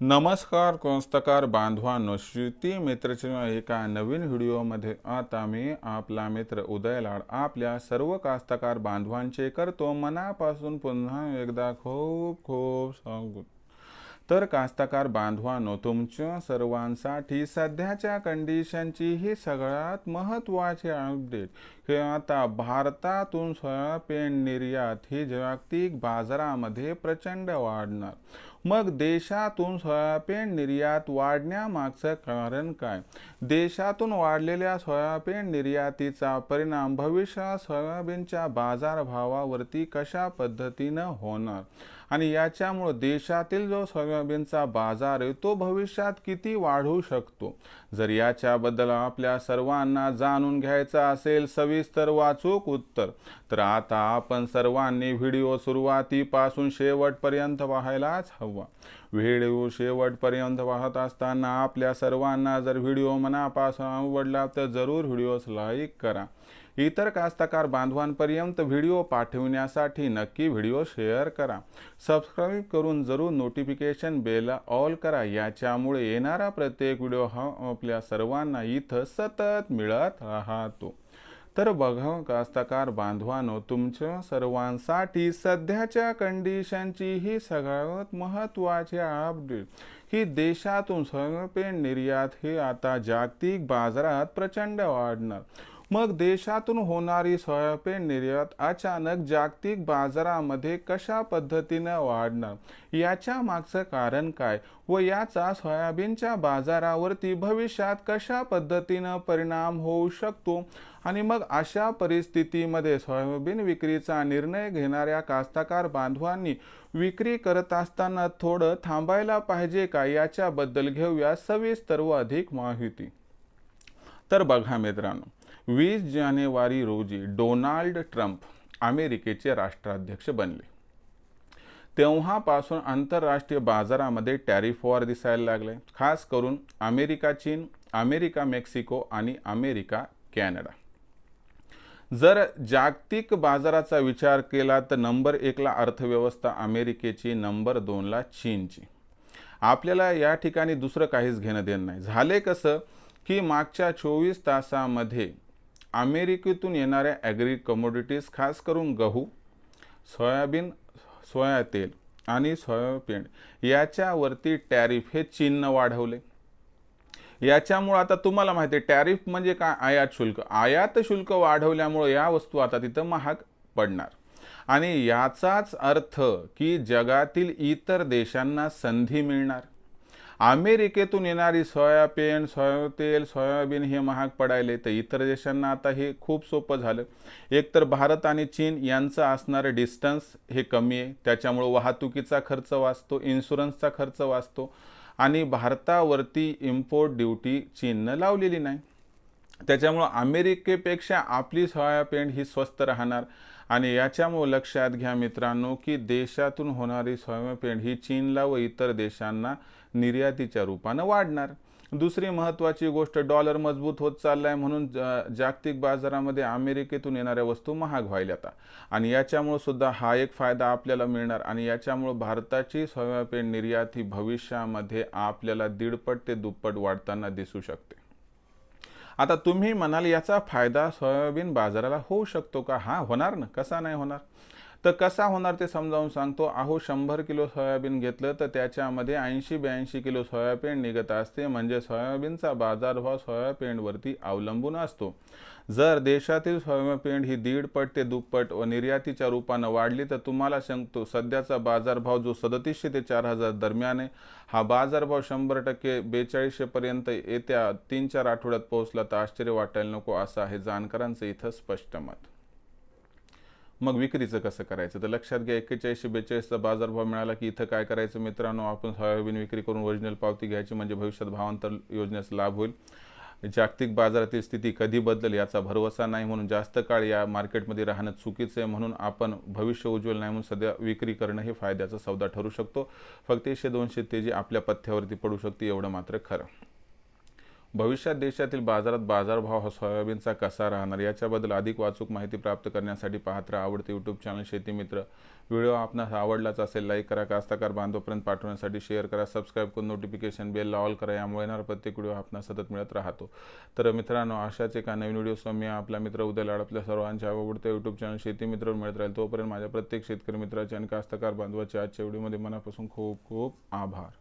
नमस्कार कोंस्तकार बांधवांनो श्रुती मित्रच्या एका नवीन व्हिडिओमध्ये. आता मी आपला मित्र उदय लाड आपल्या सर्व कास्तकार बांधवांचे करतो मनापासून पुन्हा एकदा खूप खूप सांगू तर कास्तकार बांधवांनो तुमच्या सर्वांसाठी सध्याच्या कंडिशनची ही सगळ्यात महत्त्वाची अपडेट हे आता भारतातून सोयाबीन निर्यात ही जागतिक बाजारामध्ये प्रचंड वाढणार. मग देशातून सोयाबीन निर्यात वाढण्यामागचं कारण काय? देशातून वाढलेल्या सोयाबीन निर्यातीचा परिणाम भविष्यात सोयाबीनच्या बाजारभावावरती कशा पद्धतीनं होणार? आणि याच्यामुळं देशातील जो सोयाबीनचा बाजार आहे तो भविष्यात किती वाढू शकतो? जर याच्याबद्दल आपल्या सर्वांना जाणून घ्यायचं असेल सविस्तर वाचूक उत्तर. तर आता आपण सर्वांनी व्हिडिओ सुरुवातीपासून शेवटपर्यंत पाहायलाच हवं. व्हिडिओ शेवटपर्यंत पाहत असताना आपल्या सर्वांना जर व्हिडिओ मनापासून आवडला तर जरूर व्हिडिओस लाईक करा. इतर कास्तकार बांधवांपर्यंत व्हिडिओ पाठविण्यासाठी नक्की व्हिडिओ शेअर करा. सबस्क्राईब करून जरूर नोटिफिकेशन बेल ऑल करा. याच्यामुळे येणारा प्रत्येक व्हिडिओ हा आपल्या सर्वांना इथं सतत मिळत राहतो. तर बघा कास्तकार बांधवानो तुमच्या सर्वांसाठी सध्याच्या कंडिशनची ही सगळ्यात महत्त्वाची अपडेट की देशातून सोयाबीन निर्यात ही आता जागतिक बाजारात प्रचंड वाढणार. मग देशातून होणारी सोयाबीन निर्यात अचानक जागतिक बाजारामध्ये कशा पद्धतीनं वाढणार? याच्या मागचं कारण काय? व याचा सोयाबीनच्या बाजारावरती भविष्यात कशा पद्धतीनं परिणाम होऊ शकतो? आणि मग अशा परिस्थितीमध्ये सोयाबीन विक्रीचा निर्णय घेणाऱ्या कास्तकार बांधवांनी विक्री करत असताना थोडं थांबायला पाहिजे का? याच्याबद्दल घेऊया सविस्तर व अधिक माहिती. तर बघा मित्रांनो वीस जानेवारी रोजी डोनाल्ड ट्रम्प अमेरिकेचे राष्ट्राध्यक्ष बनले. तेव्हापासून आंतरराष्ट्रीय बाजारामध्ये टॅरिफ वॉर दिसायला लागले. खास करून अमेरिका चीन अमेरिका मेक्सिको आणि अमेरिका कॅनडा. जर जागतिक बाजाराचा विचार केला तर नंबर एकला अर्थव्यवस्था अमेरिकेची नंबर दोनला चीनची. आपल्याला या ठिकाणी दुसरं काहीच घेणं देणं नाही. झाले कसं की मागच्या चोवीस तासामध्ये अमेरिकेतून येणाऱ्या ॲग्री कमोडिटीज खास करून गहू सोयाबीन सोया तेल आणि सोयाबीन याच्यावरती टॅरिफ हे चीननं वाढवले. याच्यामुळं आता तुम्हाला माहिती आहे टॅरिफ म्हणजे काय? आयात शुल्क. आयात शुल्क वाढवल्यामुळं या वस्तू आता तिथं महाग पडणार. आणि याचाच अर्थ की जगातील इतर देशांना संधी मिळणार. अमेरिकेतून येणारी सोयाबीन सोयातेल सोयाबीन हे महाग पडायले तर इतर देशांना आता हे खूप सोपं झालं. एकतर भारत आणि चीन यांचं असणारं डिस्टन्स हे कमी आहे. त्याच्यामुळं वाहतुकीचा खर्च वाचतो इन्शुरन्सचा खर्च वाचतो आणि भारतावरती इम्पोर्ट ड्युटी चीननं लावलेली नाही. त्याच्यामुळं अमेरिकेपेक्षा आपली सोयाबीन ही स्वस्त राहणार. आणि याच्यामुळं लक्षात घ्या मित्रांनो की देशातून होणारी स्वयंपेंड ही चीनला व इतर देशांना निर्यातीच्या रूपानं वाढणार. दुसरी महत्त्वाची गोष्ट डॉलर मजबूत होत चाललाय म्हणून जागतिक बाजारामध्ये अमेरिकेतून येणाऱ्या वस्तू महाग व्हायला आता. आणि याच्यामुळं सुद्धा हा एक फायदा आपल्याला मिळणार आणि याच्यामुळं भारताची सोयाबीन निर्यात ही भविष्यामध्ये आपल्याला दीडपट ते दुप्पट वाढताना दिसू शकते. आता तुम्ही म्हणाल याचा फायदा सोयाबीन बाजाराला होऊ शकतो का? हा होणार ना. कसा नाही होणार? तर कसा होणार ते समजावून सांगतो. अहो शंभर किलो सोयाबीन घेतलं तर त्याच्यामध्ये ऐंशी ब्याऐंशी किलो सोयाबीन निघत असते. म्हणजे सोयाबीनचा बाजारभाव सोयाबीनवरती अवलंबून असतो. जर देशातील सोयाबीन ही दीडपट ते दुप्पट व निर्यातीच्या रूपानं वाढली तर तुम्हाला सांगतो सध्याचा बाजारभाव जो सदतीसशे ते चार हजार दरम्यान आहे हा बाजारभाव शंभर टक्के बेचाळीसशेपर्यंत येत्या तीन चार आठवड्यात पोहोचला तर आश्चर्य वाटायला नको असं आहे जाणकारांचं इथं स्पष्ट मत. मग विक्रीचं कसं करायचं? तर लक्षात घ्या एक्केचाळीसशे बेचाळीसचा बाजारभाव मिळाला की इथं काय करायचं मित्रांनो? आपण सोयाबीन विक्री करून ओरिजिनल पावती घ्यायची म्हणजे भविष्यात भावांतर योजनेचा लाभ होईल. जागतिक बाजारातील स्थिती कधी बदलेल याचा भरवसा नाही म्हणून जास्त काळ या मार्केटमध्ये राहणं चुकीचं आहे म्हणून आपण भविष्य उज्ज्वल नाही म्हणून सध्या विक्री करणं हे फायद्याचा सौदा ठरू शकतो. फक्त एकशे दोनशे तेजी आपल्या पथ्यावरती पडू शकते एवढं मात्र खरं. भविष्यात देशातील बाजारात बाजारभाव हा सोयाबीनचा कसा राहणार याच्याबद्दल अधिक वाचूक माहिती प्राप्त करण्यासाठी पाहत राहा आवडते यूट्यूब चॅनल शेती मित्र. व्हिडिओ आपणास आवडलाच असेल लाईक करा कास्ताकार बांधवपर्यंत पाठवण्यासाठी शेअर करा सबस्क्राईब करून नोटिफिकेशन बेल ऑल करा यामुळे येणार प्रत्येक व्हिडिओ आपणास सतत मिळत राहतो. तर मित्रांनो अशाच एका नवीन व्हिडिओ मी आपला मित्र उद्या लाड आपल्या सर्वांच्या आवडत्या यूट्यूब चॅनल शेती मित्र मिळत राहील. तोपर्यंत माझ्या प्रत्येक शेतकरी मित्राचे आणि कास्तकार बांधवाचे आजच्या व्हिडिओमध्ये मनापासून खूप खूप आभार.